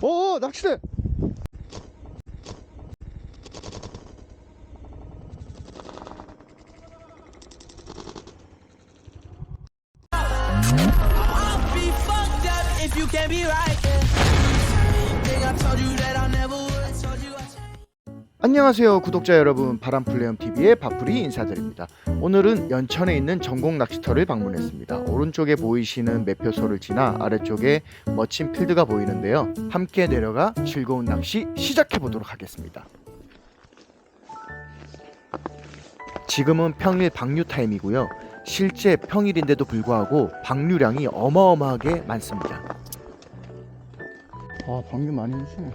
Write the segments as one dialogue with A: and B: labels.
A: 오 낚시대
B: be fucked up if you can't be right. Yeah. Think I told you that I never
A: 안녕하세요 구독자 여러분. 바람플레이엄TV의 바풀이 인사드립니다. 오늘은 연천에 있는 전공 낚시터를 방문했습니다. 오른쪽에 보이시는 매표소를 지나 아래쪽에 멋진 필드가 보이는데요. 함께 내려가 즐거운 낚시 시작해 보도록 하겠습니다. 지금은 평일 방류 타임이고요. 실제 평일인데도 불구하고 방류량이 어마어마하게 많습니다. 아 방류 많이 해주시네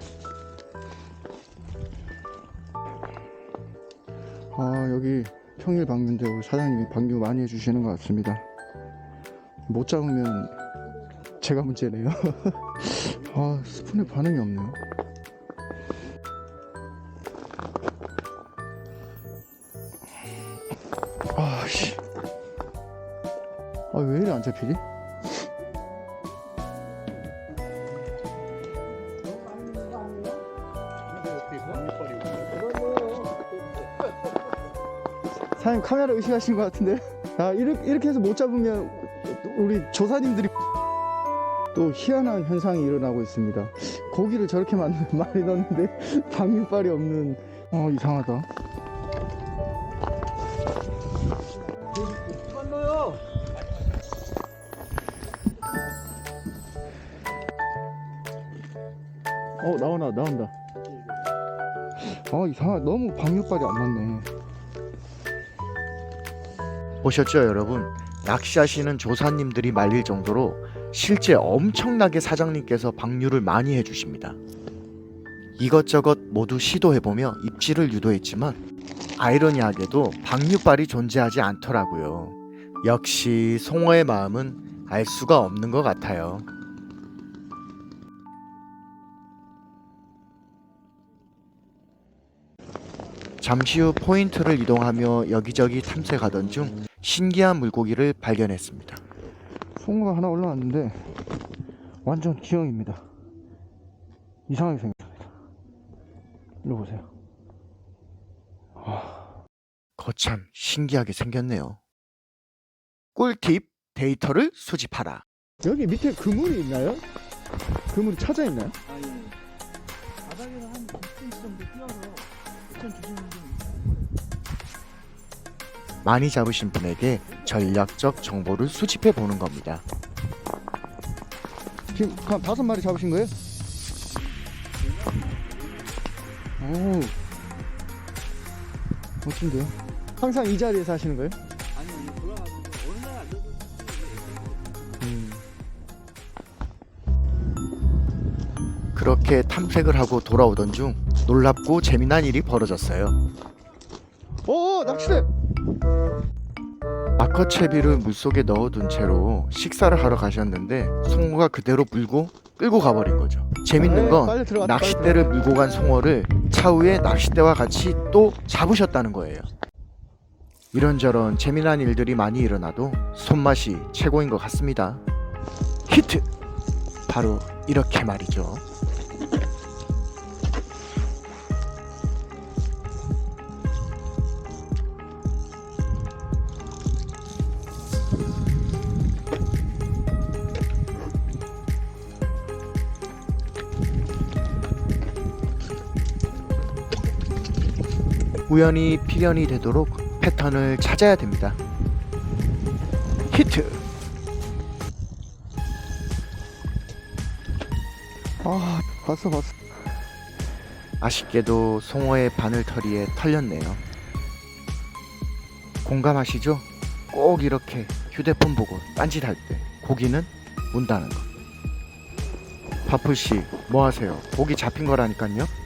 A: 아 여기 평일 방류인데 우리 사장님이 방류 많이 해주시는 것 같습니다. 못 잡으면 제가 문제네요. 아 스푼에 반응이 없네요. 아씨. 아 왜 이래 안 잡히지? 사장님 카메라 의식하신 것 같은데. 아 이렇게, 이렇게 해서 못 잡으면 우리 조사님들이 또 희한한 현상이 일어나고 있습니다. 고기를 저렇게 많이, 넣었는데 방류빨이 없는 어 이상하다. 어 나오나 나온다. 아 이상하 너무 방류빨이 안 맞네 보셨죠 여러분? 낚시하시는 조사님들이 말릴 정도로 실제 엄청나게 사장님께서 방류를 많이 해주십니다. 이것저것 모두 시도해보며 입질을 유도했지만 아이러니하게도 방류빨이 존재하지 않더라고요. 역시 송어의 마음은 알 수가 없는 것 같아요. 잠시 후 포인트를 이동하며 여기저기 탐색하던 중 신기한 물고기를 발견했습니다. 송어가 하나 올라왔는데 완전 기형입니다. 이상하게 생겼습니다. 일로 보세요. 와, 거참 신기하게 생겼네요. 꿀팁 데이터를 수집하라. 여기 밑에 그물이 있나요? 그물이 찾아 있나요?
C: 바닥에서 한 2cm 정도 뛰어서 어떤 주시는 분
A: 많이 잡으신 분에게 전략적 정보를 수집해 보는 겁니다. 지금 한 다섯 마리 잡으신 거예요? 오, 멋진데요? 항상 이 자리에서 하시는 거예요?
C: 아니 돌아가지고 어느 날 앉아서
A: 음. 그렇게 탐색을 하고 돌아오던 중 놀랍고 재미난 일이 벌어졌어요. 오 낚시대! 마커채비를 물속에 넣어둔 채로 식사를 하러 가셨는데 송어가 그대로 물고 끌고 가버린 거죠. 재밌는 건 낚싯대를 물고 간 송어를 차후에 낚싯대와 같이 또 잡으셨다는 거예요. 이런저런 재미난 일들이 많이 일어나도 손맛이 최고인 것 같습니다. 히트! 바로 이렇게 말이죠. 우연히 필연이 되도록 패턴을 찾아야 됩니다. 히트! 아, 봤어, 봤어. 아쉽게도 송어의 바늘털이에 털렸네요. 공감하시죠? 꼭 이렇게 휴대폰 보고 딴짓할 때 고기는 문다는 거. 바풀 씨, 뭐 하세요? 고기 잡힌 거라니까요.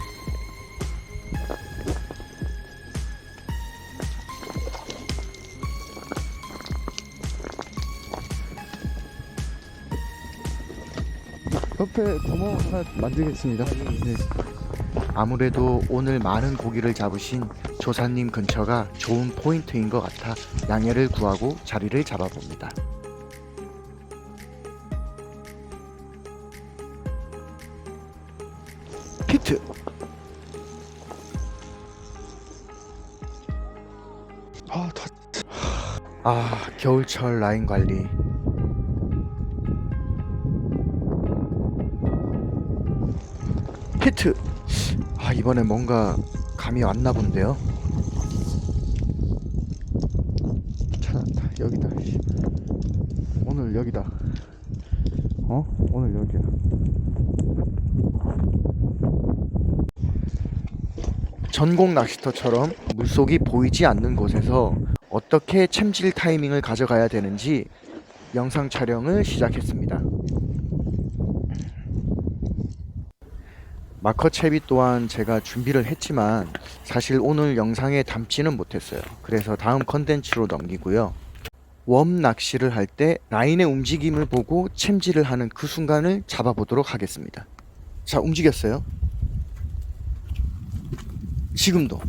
A: 옆에 구멍 하나 만들겠습니다. 네. 아무래도 오늘 많은 고기를 잡으신 조사님 근처가 좋은 포인트인 것 같아 양해를 구하고 자리를 잡아봅니다. 히트
C: 아, 다
A: 아 겨울철 라인 관리 히트 아 이번에 뭔가 감이 왔나 본데요. 찾았다. 여기다 씨. 오늘 여기다. 어? 오늘 여기야. 전공 낚시터처럼 물속이 보이지 않는 곳에서 어떻게 챔질 타이밍을 가져가야 되는지 영상 촬영을 시작했습니다. 마커 채비 또한 제가 준비를 했지만 사실 오늘 영상에 담지는 못했어요. 그래서 다음 컨텐츠로 넘기고요. 웜 낚시를 할 때 라인의 움직임을 보고 챔질을 하는 그 순간을 잡아보도록 하겠습니다. 자, 움직였어요. 지금도.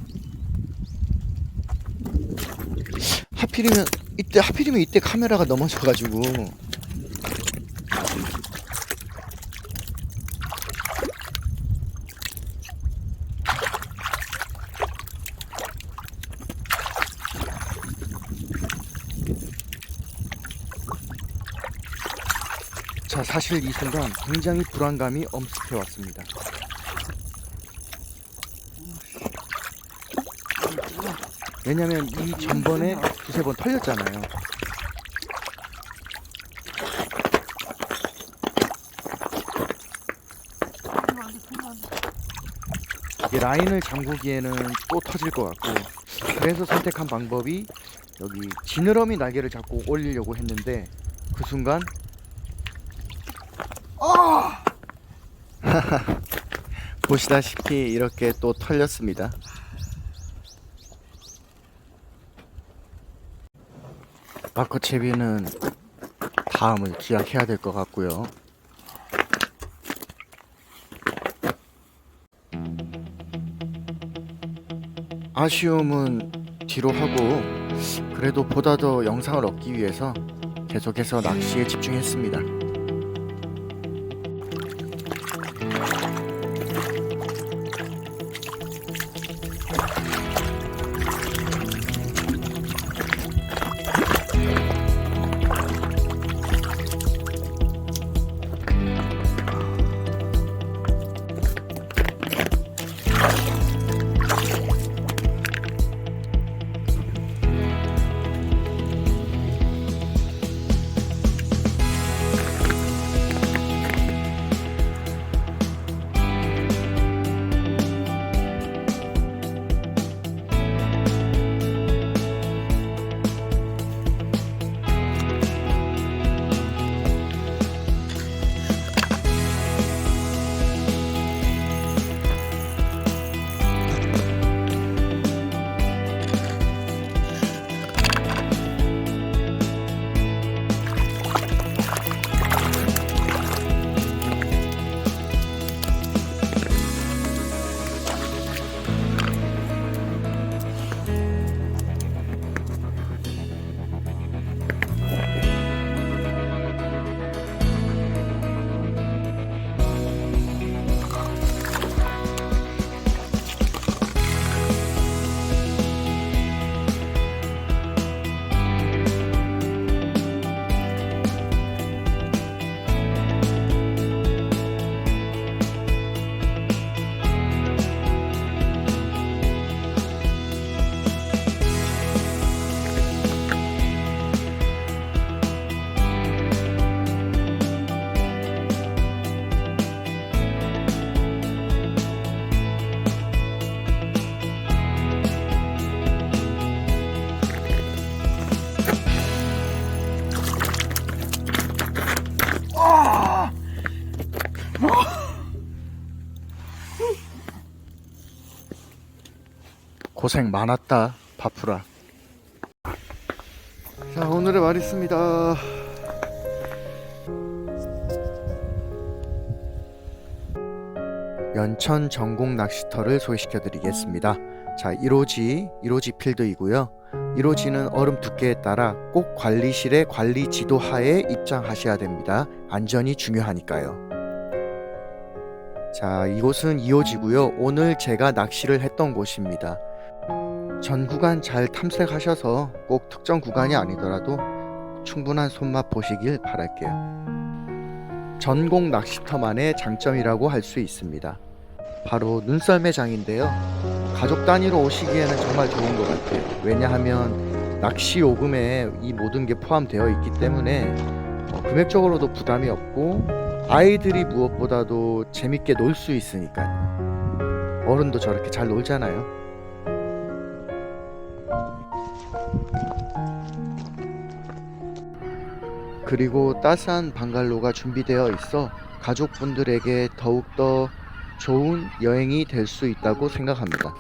A: 하필이면 이때 하필이면 이때 카메라가 넘어져가지고 자 사실 이 순간 굉장히 불안감이 엄습해 왔습니다. 왜냐면 이 전번에 두세 번 털렸잖아요. 이 라인을 잠그기에는 또 터질 것 같고 그래서 선택한 방법이 여기 지느러미 날개를 잡고 올리려고 했는데 그 순간 아! 보시다시피 이렇게 또 털렸습니다. 마커 채비는 다음을 기약해야 될 것 같고요. 아쉬움은 뒤로 하고 그래도 보다 더 영상을 얻기 위해서 계속해서 낚시에 집중했습니다. 고생 많았다 바프라. 자 오늘의 말 있습니다. 연천 전공 낚시터를 소개시켜 드리겠습니다. 자 1호지 1호지 필드이고요. 1호지는 얼음 두께에 따라 꼭 관리실의 관리 지도 하에 입장하셔야 됩니다. 안전이 중요하니까요. 자, 이곳은 이호지고요. 오늘 제가 낚시를 했던 곳입니다. 전 구간 잘 탐색하셔서 꼭 특정 구간이 아니더라도 충분한 손맛 보시길 바랄게요. 전공 낚시터만의 장점이라고 할 수 있습니다. 바로 눈썰매 장인데요. 가족 단위로 오시기에는 정말 좋은 것 같아요. 왜냐하면 낚시 요금에 이 모든 게 포함되어 있기 때문에 어, 금액적으로도 부담이 없고 아이들이 무엇보다도 재밌게 놀 수 있으니까요. 어른도 저렇게 잘 놀잖아요. 그리고 따스한 방갈로가 준비되어 있어 가족분들에게 더욱더 좋은 여행이 될 수 있다고 생각합니다.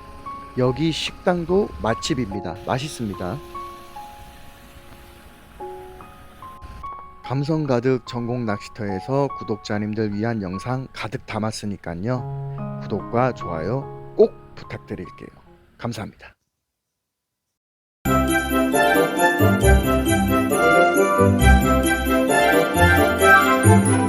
A: 여기 식당도 맛집입니다. 맛있습니다. 감성 가득 전공 낚시터에서 구독자님들 위한 영상 가득 담았으니까요. 구독과 좋아요 꼭 부탁드릴게요. 감사합니다.
B: Thank you.